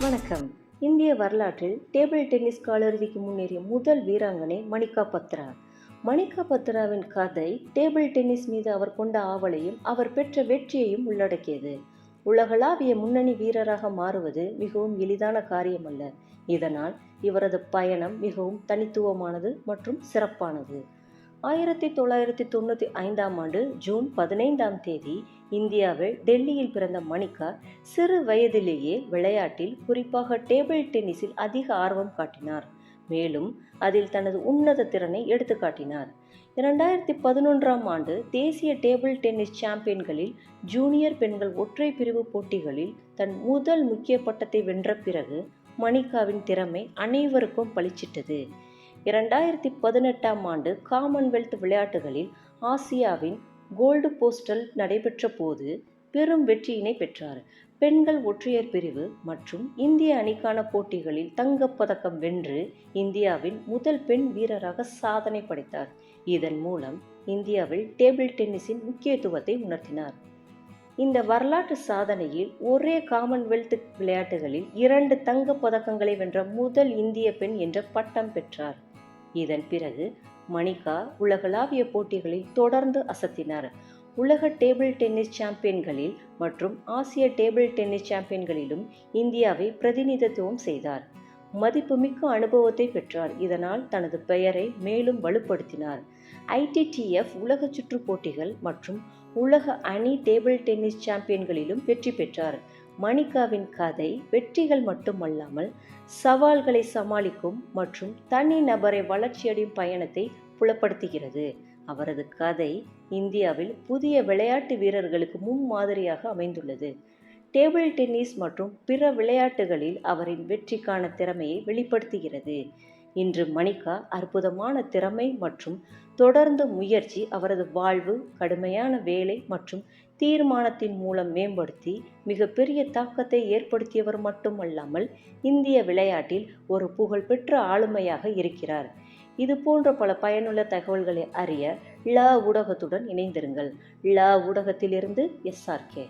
வணக்கம். இந்திய வரலாற்றில் டேபிள் டென்னிஸ் காலிறுதிக்கு முன்னேறிய முதல் வீராங்கனை மணிகா பத்ரா. மணிகா பத்ராவின் கதை டேபிள் டென்னிஸ் மீது அவர் கொண்ட ஆவலையும் அவர் பெற்ற வெற்றியையும் உள்ளடக்கியது. உலகளாவிய முன்னணி வீரராக மாறுவது மிகவும் எளிதான காரியமல்ல. இதனால் இவரது பயணம் மிகவும் தனித்துவமானது மற்றும் சிறப்பானது. ஆயிரத்தி தொள்ளாயிரத்தி தொண்ணூற்றி ஐந்தாம் ஆண்டு ஜூன் பதினைந்தாம் தேதி இந்தியாவில் டெல்லியில் பிறந்த மணிகா சிறு வயதிலேயே விளையாட்டில் குறிப்பாக டேபிள் டென்னிஸில் அதிக ஆர்வம் காட்டினார். மேலும் அதில் தனது உன்னத திறனை எடுத்துக்காட்டினார் இரண்டாயிரத்தி பதினொன்றாம் ஆண்டு தேசிய டேபிள் டென்னிஸ் சாம்பியன்களில் ஜூனியர் பெண்கள் ஒற்றை பிரிவு போட்டிகளில் தன் முதல் முக்கிய பட்டத்தை வென்ற பிறகு மணிகாவின் திறமை அனைவருக்கும் பளிச்சிட்டது. இரண்டாயிரத்தி பதினெட்டாம் ஆண்டு காமன்வெல்த் விளையாட்டுகளில் ஆசியாவின் கோல்டு போஸ்டல் நடைபெற்ற போது பெரும் வெற்றியினை பெற்றார். பெண்கள் ஒற்றையர் பிரிவு மற்றும் இந்திய அணிக்கான போட்டிகளில் தங்கப்பதக்கம் வென்று இந்தியாவின் முதல் பெண் வீரராக சாதனை படைத்தார். இதன் மூலம் இந்தியாவில் டேபிள் டென்னிஸின் முக்கியத்துவத்தை உணர்த்தினார். இந்த வரலாற்று சாதனையில் ஒரே காமன்வெல்த் விளையாட்டுகளில் இரண்டு தங்கப் பதக்கங்களை வென்ற முதல் இந்திய பெண் என்ற பட்டம் பெற்றார். இதன் பிறகு மணிகா உலகளாவிய போட்டிகளில் தொடர்ந்து அசத்தினார். உலக டேபிள் டென்னிஸ் சாம்பியன்களில் மற்றும் ஆசிய டேபிள் டென்னிஸ் சாம்பியன்களிலும் இந்தியாவை பிரதிநிதித்துவம் செய்தார். மதிப்புமிக்க அனுபவத்தை பெற்றார். இதனால் தனது பெயரை மேலும் வலுப்படுத்தினார். ஐடிடிஎஃப் உலக சுற்று போட்டிகள் மற்றும் உலக அணி டேபிள் டென்னிஸ் சாம்பியன்களிலும் வெற்றி பெற்றார். மணிகாவின் கதை வெற்றிகள் மட்டுமல்லாமல் சவால்களை சமாளிக்கும் மற்றும் தனி நபரை வளர்ச்சியடையும் பயணத்தை புலப்படுத்துகிறது. அவரது கதை இந்தியாவில் புதிய விளையாட்டு வீரர்களுக்கு முன்மாதிரியாக அமைந்துள்ளது. டேபிள் டென்னிஸ் மற்றும் பிற விளையாட்டுகளில் அவரின் வெற்றிக்கான திறமையை வெளிப்படுத்துகிறது. இன்று மணிகா அற்புதமான திறமை மற்றும் தொடர்ந்து முயற்சி அவரது வாழ்வு கடுமையான வேலை மற்றும் தீர்மானத்தின் மூலம் மேம்படுத்தி மிகப்பெரிய தாக்கத்தை ஏற்படுத்தியவர் மட்டுமல்லாமல் இந்திய விளையாட்டில் ஒரு புகழ்பெற்ற ஆளுமையாக இருக்கிறார். இது போன்ற பல பயனுள்ள தகவல்களை அறிய ல ஊடகத்துடன் இணைந்திருங்கள். ல ஊடகத்திலிருந்து எஸ்ஆர்கே